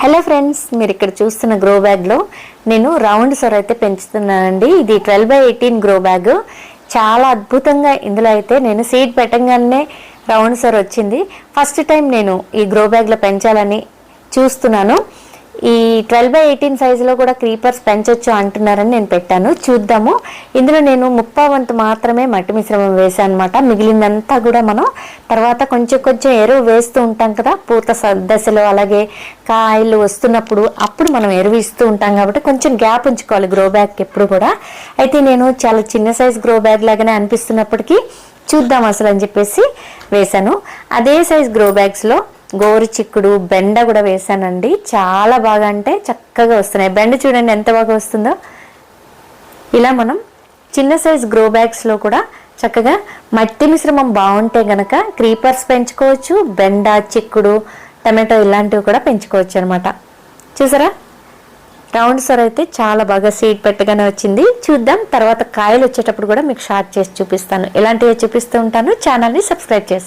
Hello friends మీరు ఇక్కడ చూస్తున్న గ్రో బ్యాగ్లో నేను రౌండ్ సొర అయితే పెంచుతున్నానండి. ఇది twelve by eighteen grow bag. చాలా అద్భుతంగా ఇందులో అయితే నేను సీడ్ పెట్టగానే రౌండ్ సొర వచ్చింది. ఫస్ట్ టైం నేను ఈ గ్రో బ్యాగ్లో పెంచాలని చూస్తున్నాను. ఈ ట్వెల్వ్ బై ఎయిటీన్ సైజులో కూడా క్రీపర్స్ పెంచొచ్చు అంటున్నారని నేను పెట్టాను. చూద్దాము. ఇందులో నేను ముప్పా వంతు మాత్రమే మట్టి మిశ్రమం వేసాను అనమాట మిగిలిందంతా కూడా మనం తర్వాత కొంచెం కొంచెం ఎరువు వేస్తూ ఉంటాం కదా పూత స- దశలో అలాగే కాయలు వస్తున్నప్పుడు అప్పుడు మనం ఎరువు ఇస్తూ ఉంటాం కాబట్టి కొంచెం గ్యాప్ ఉంచుకోవాలి గ్రో బ్యాగ్కి ఎప్పుడు కూడా. అయితే నేను చాలా చిన్న సైజ్ గ్రో బ్యాగ్ లాగానే అనిపిస్తున్నప్పటికీ చూద్దాం అసలు అని చెప్పేసి వేశాను. అదే సైజ్ గ్రో బ్యాగ్స్లో గోరు చిక్కుడు బెండ కూడా వేసానండి. చాలా బాగా అంటే చక్కగా వస్తున్నాయి. బెండ చూడండి ఎంత బాగా వస్తుందో. ఇలా మనం చిన్న సైజ్ గ్రో బ్యాగ్స్లో కూడా చక్కగా మట్టి మిశ్రమం బాగుంటే గనక క్రీపర్స్ పెంచుకోవచ్చు బెండ చిక్కుడు టమాటో ఇలాంటివి కూడా పెంచుకోవచ్చు అనమాట చూసారా? రౌండ్ సొర అయితే చాలా బాగా సీడ్ పెట్టగానే వచ్చింది. చూద్దాం. తర్వాత కాయలు వచ్చేటప్పుడు కూడా మీకు షార్ట్ చేసి చూపిస్తాను. ఇలాంటివి చూపిస్తూ ఉంటాను. ఛానల్ని సబ్స్క్రైబ్ చేసుకోండి.